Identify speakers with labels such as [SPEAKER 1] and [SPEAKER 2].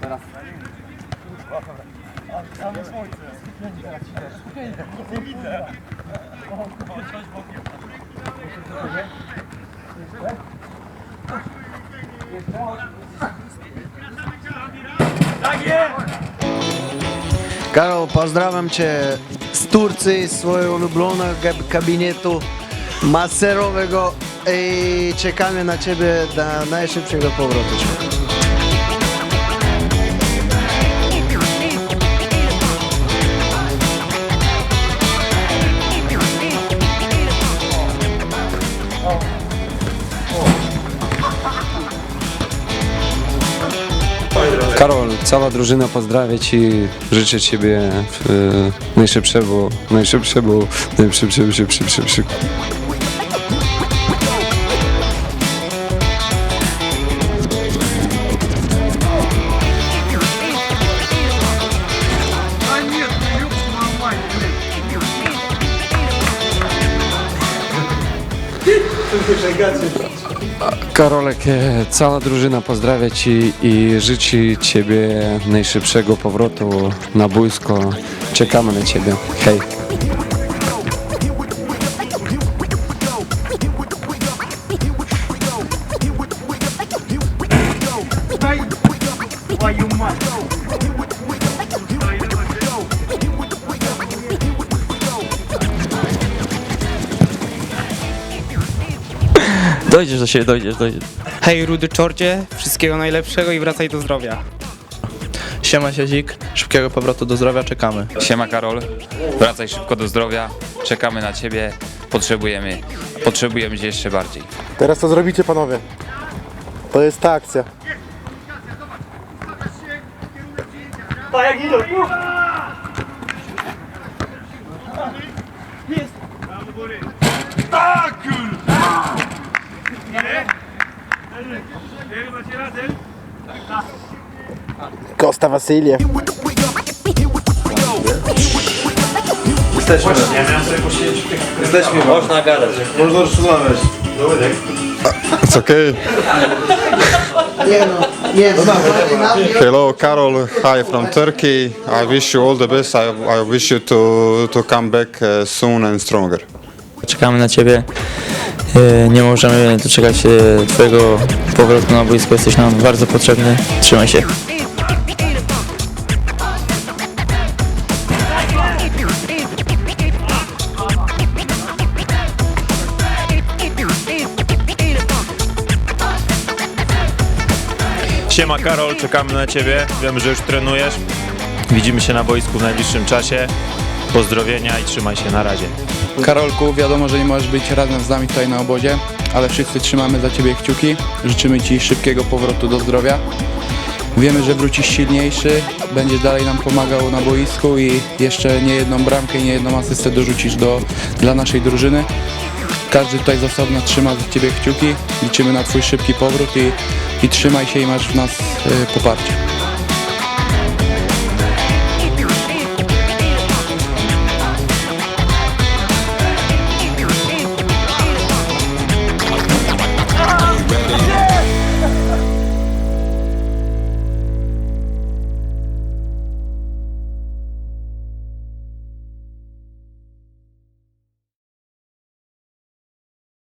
[SPEAKER 1] Teraz. Tam jest moje. Nie widzę. Tak! Karol, Cię iz Turci, iz svojeg kabinetu maserovega i czekamy na Tebe da najšipšega povrotiš.
[SPEAKER 2] Karol, cała drużyna pozdrawia Ci, życzę Ciebie e, najszybszego, najszybszego, najszybszego, szybszego, Karolek, e, cała drużyna pozdrawia Ci i życzy Ciebie najszybszego powrotu na boisko. Czekamy na Ciebie. Hej.
[SPEAKER 3] Dojdziesz do siebie, dojdziesz, dojdziesz.
[SPEAKER 4] Hej Rudy Czorcie, wszystkiego najlepszego i wracaj do zdrowia.
[SPEAKER 5] Siema Siezik, szybkiego powrotu do zdrowia, czekamy.
[SPEAKER 6] Siema Karol, wracaj szybko do zdrowia, czekamy na Ciebie, potrzebujemy, potrzebujemy Cię jeszcze bardziej.
[SPEAKER 7] Teraz to zrobicie panowie. To jest ta akcja. Costa Wasylie.
[SPEAKER 8] It's okay.
[SPEAKER 1] Nie no, nie no,
[SPEAKER 8] Hello, Carol. Hi from Turkey. I wish you all the best. I, I wish you to to come back uh, soon and stronger.
[SPEAKER 3] Czekamy na Ciebie. E, Nie możemy doczekać Twojego powrotu na boisko. Jesteś nam bardzo potrzebny. Trzymaj się.
[SPEAKER 9] Siema Karol, czekamy na Ciebie. Wiem, że już trenujesz. Widzimy się na boisku w najbliższym czasie. Pozdrowienia i trzymaj się na razie.
[SPEAKER 10] Karolku, wiadomo, że nie możesz być razem z nami tutaj na obozie, ale wszyscy trzymamy za Ciebie kciuki. Życzymy Ci szybkiego powrotu do zdrowia. Wiemy, że wrócisz silniejszy, będziesz dalej nam pomagał na boisku i jeszcze nie jedną bramkę i nie jedną asystę dorzucisz do, dla naszej drużyny. Każdy tutaj z osobna trzyma za Ciebie kciuki. Liczymy na Twój szybki powrót i, i trzymaj się i masz w nas y, poparcie.